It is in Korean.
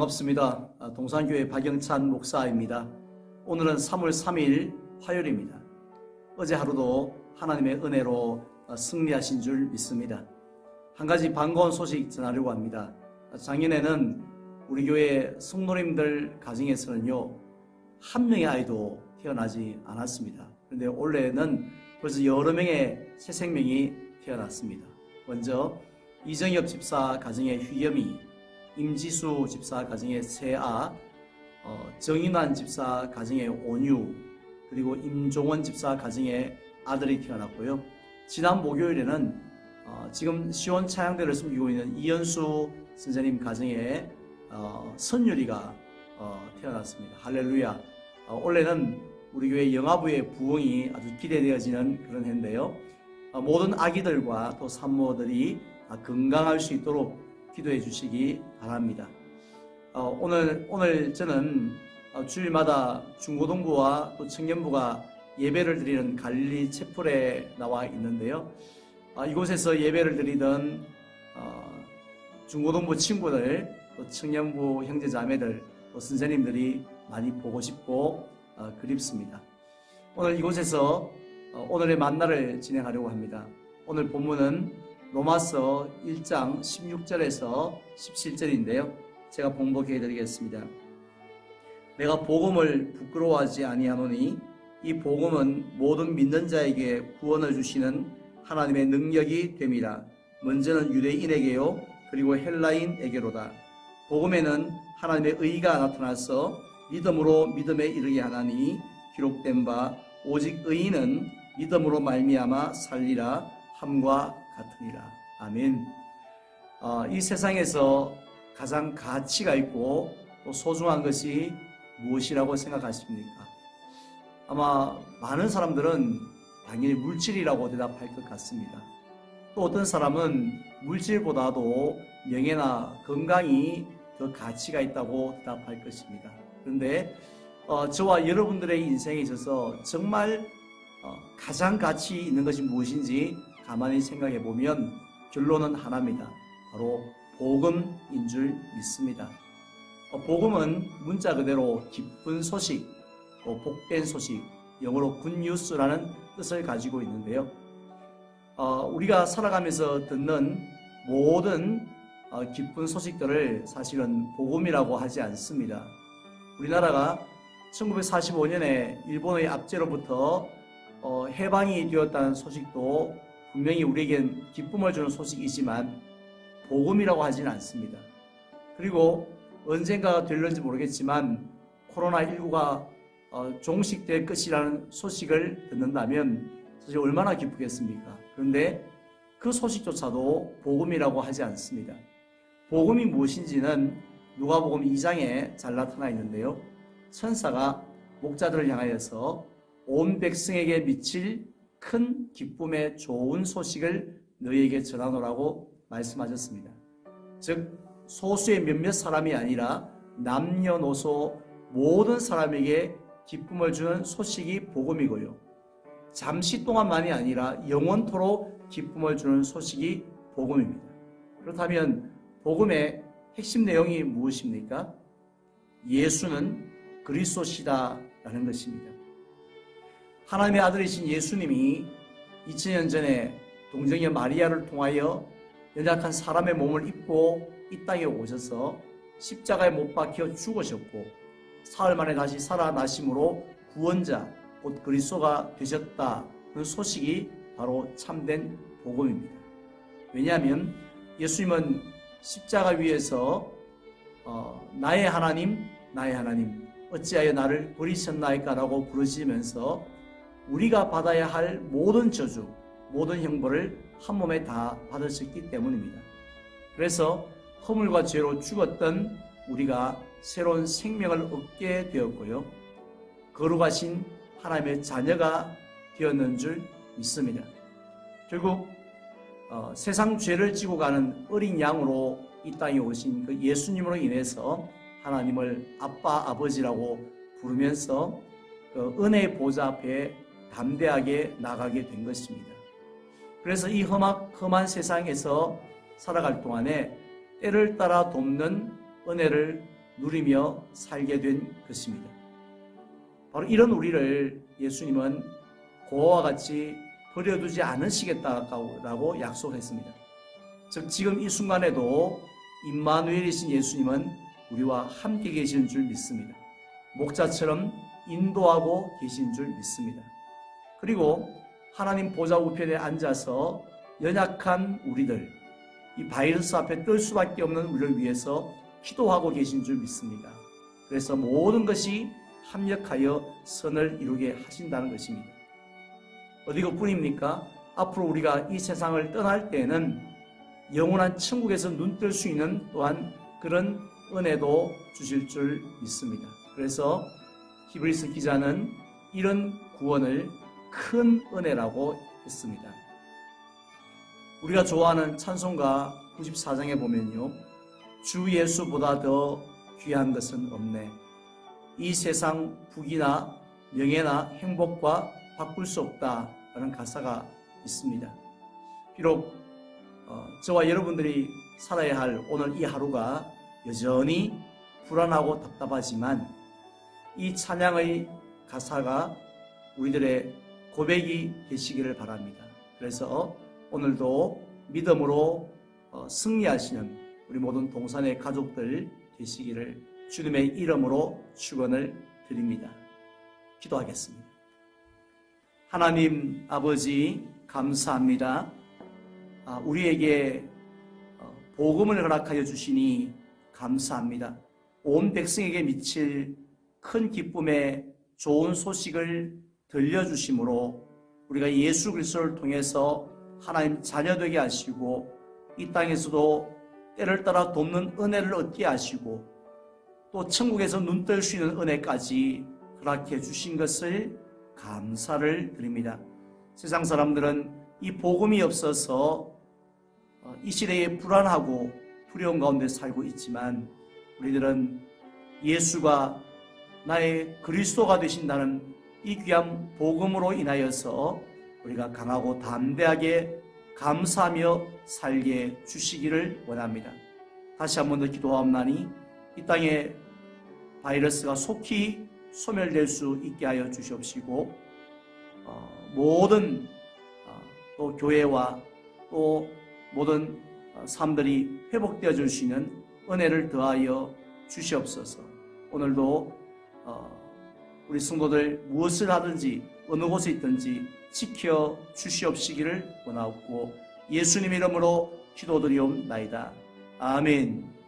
반갑습니다. 아, 동산교회 박영찬 목사입니다. 오늘은 3월 3일 화요일입니다. 어제 하루도 하나님의 은혜로 어, 승리하신 줄 믿습니다. 한 가지 반가운 소식 전하려고 합니다. 아, 작년에는 우리 교회 성도님들 가정에서는요, 한 명의 아이도 태어나지 않았습니다. 그런데 올해는 벌써 여러 명의 새 생명이 태어났습니다. 먼저 이정엽 집사 가정의 휘겸이, 임지수 집사 가정의 세아, 어, 정인환 집사 가정의 온유, 그리고 임종원 집사 가정의 아들이 태어났고요. 지난 목요일에는 어, 지금 시원 차양대를 섬기고 있는 이현수 선생님 가정의 어, 선율이가 어, 태어났습니다. 할렐루야. 어, 올해는 우리 교회 영화부의 부흥이 아주 기대되어지는 그런 해인데요. 어, 모든 아기들과 또 산모들이 아, 건강할 수 있도록 기도해 주시기 바랍니다. 어, 오늘 오늘 저는 어, 주일마다 중고등부와 또 청년부가 예배를 드리는 갈릴리 채플에 나와 있는데요. 아, 이곳에서 예배를 드리던 어, 중고등부 친구들, 또 청년부 형제자매들, 또 선생님들이 많이 보고 싶고 어, 그립습니다. 오늘 이곳에서 어, 오늘의 만나를 진행하려고 합니다. 오늘 본문은 로마서 1장 16절에서 17절인데요. 제가 봉독해 드리겠습니다. 내가 복음을 부끄러워하지 아니하노니 이 복음은 모든 믿는 자에게 구원을 주시는 하나님의 능력이 됨이라. 먼저는 유대인에게요 그리고 헬라인에게로다. 복음에는 하나님의 의가 나타나서 믿음으로 믿음에 이르게 하나니 기록된 바 오직 의인은 믿음으로 말미암아 살리라 함과 같으니라. 아멘. 어, 이 세상에서 가장 가치가 있고 또 소중한 것이 무엇이라고 생각하십니까? 아마 많은 사람들은 당연히 물질이라고 대답할 것 같습니다. 또 어떤 사람은 물질보다도 명예나 건강이 더 가치가 있다고 대답할 것입니다. 그런데 어, 저와 여러분들의 인생에 있어서 정말 어, 가장 가치 있는 것이 무엇인지 가만히 생각해 보면 결론은 하나입니다. 바로 복음인 줄 믿습니다. 어, 복음은 문자 그대로 기쁜 소식, 또 복된 소식, 영어로 굿뉴스라는 뜻을 가지고 있는데요. 어, 우리가 살아가면서 듣는 모든 어, 기쁜 소식들을 사실은 복음이라고 하지 않습니다. 우리나라가 1945년에 일본의 압제로부터 어, 해방이 되었다는 소식도 분명히 우리에겐 기쁨을 주는 소식이지만 복음이라고 하지는 않습니다. 그리고 언젠가가 될런지 모르겠지만 코로나19가 어, 종식될 것이라는 소식을 듣는다면 사실 얼마나 기쁘겠습니까? 그런데 그 소식조차도 복음이라고 하지 않습니다. 복음이 무엇인지는 누가복음 2장에 잘 나타나 있는데요. 천사가 목자들을 향하여서 온 백성에게 미칠 큰 기쁨의 좋은 소식을 너희에게 전하노라고 말씀하셨습니다. 즉 소수의 몇몇 사람이 아니라 남녀노소 모든 사람에게 기쁨을 주는 소식이 복음이고요. 잠시 동안만이 아니라 영원토록 기쁨을 주는 소식이 복음입니다. 그렇다면 복음의 핵심 내용이 무엇입니까? 예수는 그리스도시다라는 것입니다. 하나님의 아들이신 예수님이 2000년 전에 동정녀 마리아를 통하여 연약한 사람의 몸을 입고 이 땅에 오셔서 십자가에 못 박혀 죽으셨고 사흘 만에 다시 살아나심으로 구원자 곧 그리스도가 되셨다는 소식이 바로 참된 복음입니다. 왜냐하면 예수님은 십자가 위에서 어, 나의 하나님, 나의 하나님, 어찌하여 나를 버리셨나이까라고 부르시면서 우리가 받아야 할 모든 저주, 모든 형벌을 한 몸에 다 받으셨기 때문입니다. 그래서 허물과 죄로 죽었던 우리가 새로운 생명을 얻게 되었고요. 거룩하신 하나님의 자녀가 되었는 줄 믿습니다. 결국 어, 세상 죄를 지고 가는 어린 양으로 이 땅에 오신 그 예수님으로 인해서 하나님을 아빠 아버지라고 부르면서 그 은혜의 보좌 앞에 담대하게 나가게 된 것입니다. 그래서 이 험악, 험한 세상에서 살아갈 동안에 때를 따라 돕는 은혜를 누리며 살게 된 것입니다. 바로 이런 우리를 예수님은 고아와 같이 버려두지 않으시겠다라고 약속했습니다. 즉 지금 이 순간에도 임마누엘이신 예수님은 우리와 함께 계시는 줄 믿습니다. 목자처럼 인도하고 계신 줄 믿습니다. 그리고 하나님 보좌 우편에 앉아서 연약한 우리들, 이 바이러스 앞에 떨 수밖에 없는 우리를 위해서 기도하고 계신 줄 믿습니다. 그래서 모든 것이 합력하여 선을 이루게 하신다는 것입니다. 어디 그뿐입니까? 앞으로 우리가 이 세상을 떠날 때는 영원한 천국에서 눈 뜰 수 있는 또한 그런 은혜도 주실 줄 믿습니다. 그래서 히브리스 기자는 이런 구원을 큰 은혜라고 했습니다. 우리가 좋아하는 찬송가 94장에 보면요. 주 예수보다 더 귀한 것은 없네. 이 세상 북이나 명예나 행복과 바꿀 수 없다라는 가사가 있습니다. 비록 어, 저와 여러분들이 살아야 할 오늘 이 하루가 여전히 불안하고 답답하지만 이 찬양의 가사가 우리들의 고백이 되시기를 바랍니다. 그래서 오늘도 믿음으로 어, 승리하시는 우리 모든 동산의 가족들 되시기를 주님의 이름으로 축원을 드립니다. 기도하겠습니다. 하나님 아버지 감사합니다. 아, 우리에게 어, 복음을 허락하여 주시니 감사합니다. 온 백성에게 미칠 큰 기쁨의 좋은 소식을 들려주심으로 우리가 예수 그리스도를 통해서 하나님 자녀 되게 하시고 이 땅에서도 때를 따라 돕는 은혜를 얻게 하시고 또 천국에서 눈 뜰 수 있는 은혜까지 허락해 주신 것을 감사를 드립니다. 세상 사람들은 이 복음이 없어서 어, 이 시대에 불안하고 두려운 가운데 살고 있지만 우리들은 예수가 나의 그리스도가 되신다는 이 귀한 복음으로 인하여서 우리가 강하고 담대하게 감사하며 살게 주시기를 원합니다. 다시 한 번 더 기도하옵나니 이 땅에 바이러스가 속히 소멸될 수 있게 하여 주시옵시고 어, 모든 어, 또 교회와 또 모든 어, 삶들이 회복되어 줄 수 있는 은혜를 더하여 주시옵소서. 오늘도 어, 우리 성도들 무엇을 하든지 어느 곳에 있든지 지켜 주시옵시기를 원하옵고 예수님 이름으로 기도드리옵나이다. 아멘.